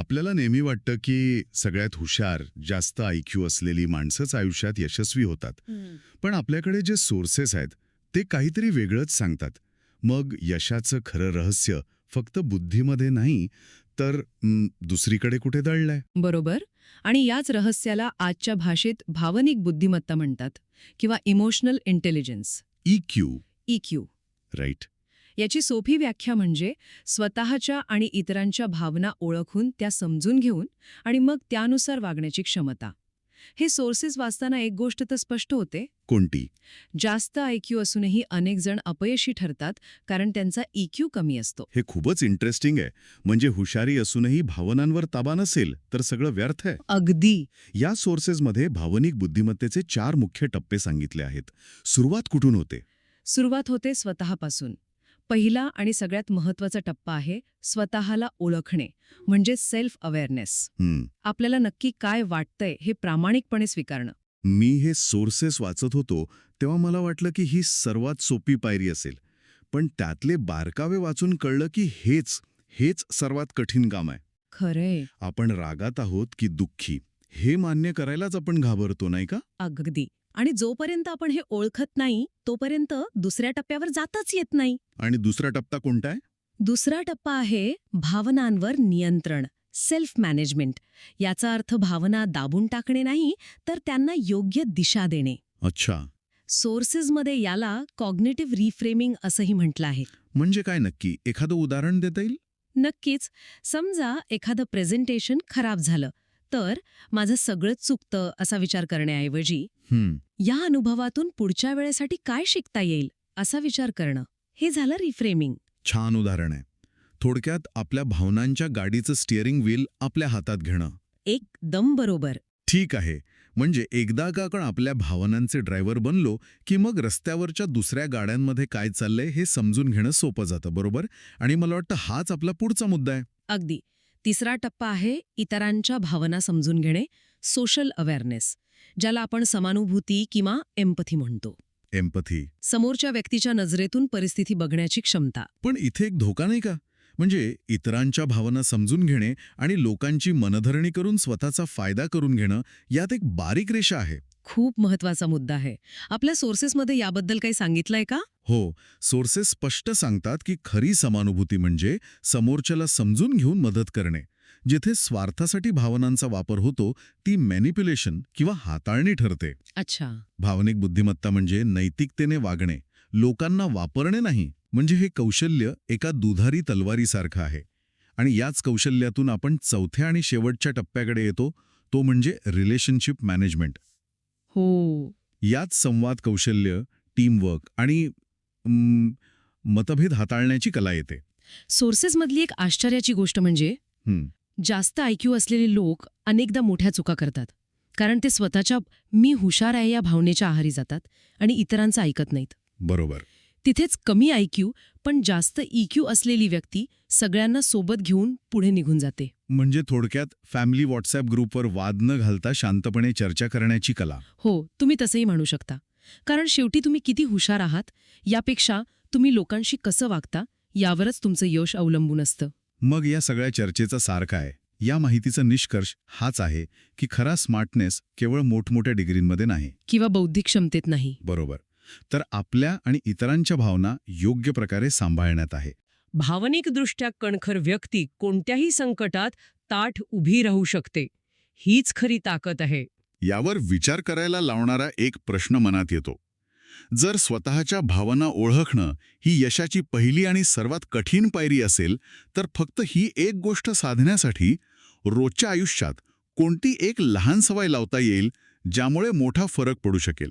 आपल्याला नेहमी वाटतं की सगळ्यात हुशार जास्त आयक्यू असलेली माणसंच आयुष्यात यशस्वी होतात. पण आपल्याकडे जे सोर्सेस आहेत ते काहीतरी वेगळंच सांगतात. मग यशाचं खरं रहस्य फक्त बुद्धीमध्ये नाही तर दुसरीकडे कुठे दळलंय बरोबर. आणि याच रहस्याला आजच्या भाषेत भावनिक बुद्धिमत्ता म्हणतात किंवा emotional intelligence. E Q EQ right. याची सोपी व्याख्या म्हणजे स्वतःच्या आणि इतरांच्या भावना ओळखून त्या समजून घेऊन आणि मग त्यानुसार वागण्याची क्षमता. हे सोर्सेस वाचताना एक गोष्ट तर स्पष्ट होते. कोणती? जास्त आयक्यू असूनही अनेक जण अपयशी ठरतात कारण त्यांचा इक्यू कमी असतो. हे खूपच इंटरेस्टिंग आहे. म्हणजे हुशारी असूनही भावनांवर ताबा नसेल तर सगळं व्यर्थ आहे. अगदी. या सोर्सेसमध्ये भावनिक बुद्धिमत्तेचे चार मुख्य टप्पे सांगितले आहेत. सुरुवात कुठून होते? सुरुवात होते स्वतःपासून. पहिला आणि सगळ्यात महत्त्वाचा टप्पा आहे स्वतःला ओळखणे म्हणजे सेल्फ अवेअरनेस आपल्याला नक्की काय वाटतंय हे प्रामाणिकपणे स्वीकारणं. मी हे सोर्सेस वाचत होतो तेव्हा मला वाटलं की ही सर्वात सोपी पायरी असेल. पण त्यातले बारकावे वाचून कळलं की हेच हेच सर्वात कठीण काम आहे. खरंय. आपण रागात आहोत की दुःखी हे मान्य करायलाच आपण घाबरतो नाही का? अगदी. आणि जोपर्यंत आपण हे ओळखत नाही तोपर्यंत दुसऱ्या टप्प्यावर जाताच येत नाही. आणि दुसरा टप्पा कोणता आहे? दुसरा टप्पा आहे भावनांवर नियंत्रण सेल्फ मॅनेजमेंट याचा अर्थ भावना दाबून टाकणे नाही तर त्यांना योग्य दिशा देणे. अच्छा. सोर्सेसमध्ये याला कॉग्नेटिव्ह रिफ्रेमिंग असंही म्हटलं आहे. म्हणजे काय नक्की? एखादं उदाहरण देता येईल? नक्कीच. समजा एखादं प्रेझेंटेशन खराब झालं तर माझं सगळंच चुकतं असा विचार करण्याऐवजी या अनुभवातून पुढच्या वेळेसाठी काय शिकता येईल असा विचार करणं. हे झालं रिफ्रेमिंग छान उदाहरण आहे. थोडक्यात आपल्या भावनांच्या गाडीचं स्टिअरिंग व्हील आपल्या हातात घेणं. एकदम बरोबर. ठीक आहे. म्हणजे एकदा का आपण आपल्या भावनांचे ड्रायव्हर बनलो की मग रस्त्यावरच्या दुसऱ्या गाड्यांमध्ये काय चाललंय हे समजून घेणं सोपं जातं बरोबर? आणि मला वाटतं हाच आपला पुढचा मुद्दा आहे. अगदी. तिसरा टप्पा आहे इतरांच्या भावना समजून घेणे सोशल अवेअरनेस ज्याला आपण समानुभूती किंवा एम्पथी म्हणतो. एम्पथी. समोरच्या व्यक्तीच्या नजरेतून परिस्थिती बघण्याची क्षमता. पण इथे एक धोका नाही का? म्हणजे इतरांच्या भावना समजून घेणे आणि लोकांची मनधरणी करून स्वतःचा फायदा करून घेणं यात एक बारीक रेषा आहे. खूप महत्त्वाचा मुद्दा आहे. आपल्या सोर्सेसमध्ये याबद्दल काही सांगितलंय का? हो. सोर्सेस स्पष्ट सांगतात की खरी समानुभूती म्हणजे समोरच्याला समजून घेऊन मदत करणे. जिथे स्वार्थासाठी भावनांचा वापर होतो ती मॅनिप्युलेशन किंवा हाताळणी ठरते. अच्छा. भावनिक बुद्धिमत्ता म्हणजे नैतिकतेने वागणे. लोकांना वापरणे नाही म्हणजे हे कौशल्य एका दुधारी तलवारीसारखं आहे. आणि याच कौशल्यातून आपण चौथ्या आणि शेवटच्या टप्प्याकडे येतो तो म्हणजे रिलेशनशिप मॅनेजमेंट हो. यात संवाद कौशल्य टीमवर्क आणि मतभेद हाताळण्याची कला येते. सोर्सेसमधली एक आश्चर्याची गोष्ट म्हणजे जास्त आयक्यू असलेले लोक अनेकदा मोठ्या चुका करतात. कारण ते स्वतःच्या मी हुशार आहे या भावनेच्या आहारी जातात आणि इतरांचं ऐकत नाहीत. बरोबर. तिथेच कमी आयक्यू पण जास्त इक्यू असलेली व्यक्ती सगळ्यांना सोबत घेऊन पुढे निघून जाते. म्हणजे थोडक्यात फॅमिली व्हॉट्सॲप ग्रुपवर वाद न घालता शांतपणे चर्चा करण्याची कला. हो तुम्ही तसंही म्हणू शकता. कारण शेवटी तुम्ही किती हुशार आहात यापेक्षा तुम्ही लोकांशी कसं वागता यावरच तुमचं यश अवलंबून असतं. मग या सगळ्या चर्चेचा सार काय? या माहितीचा निष्कर्ष हाच आहे की खरा स्मार्टनेस केवळ मोठमोठ्या डिग्रींमध्ये नाही. किंवा बौद्धिक क्षमतेत नाही. बरोबर. तर आपल्या आणि इतरांच्या भावना योग्य प्रकारे सांभाळण्यात आहे. भावनिकदृष्ट्या कणखर व्यक्ती कोणत्याही संकटात ताठ उभी राहू शकते. हीच खरी ताकद आहे. यावर विचार करायला लावणारा एक प्रश्न मनात येतो. जर स्वतःच्या भावना ओळखणं ही यशाची पहिली आणि सर्वात कठीण पायरी असेल तर फक्त ही एक गोष्ट साधण्यासाठी रोजच्या आयुष्यात कोणती एक लहान सवय लावता येईल ज्यामुळे मोठा फरक पडू शकेल?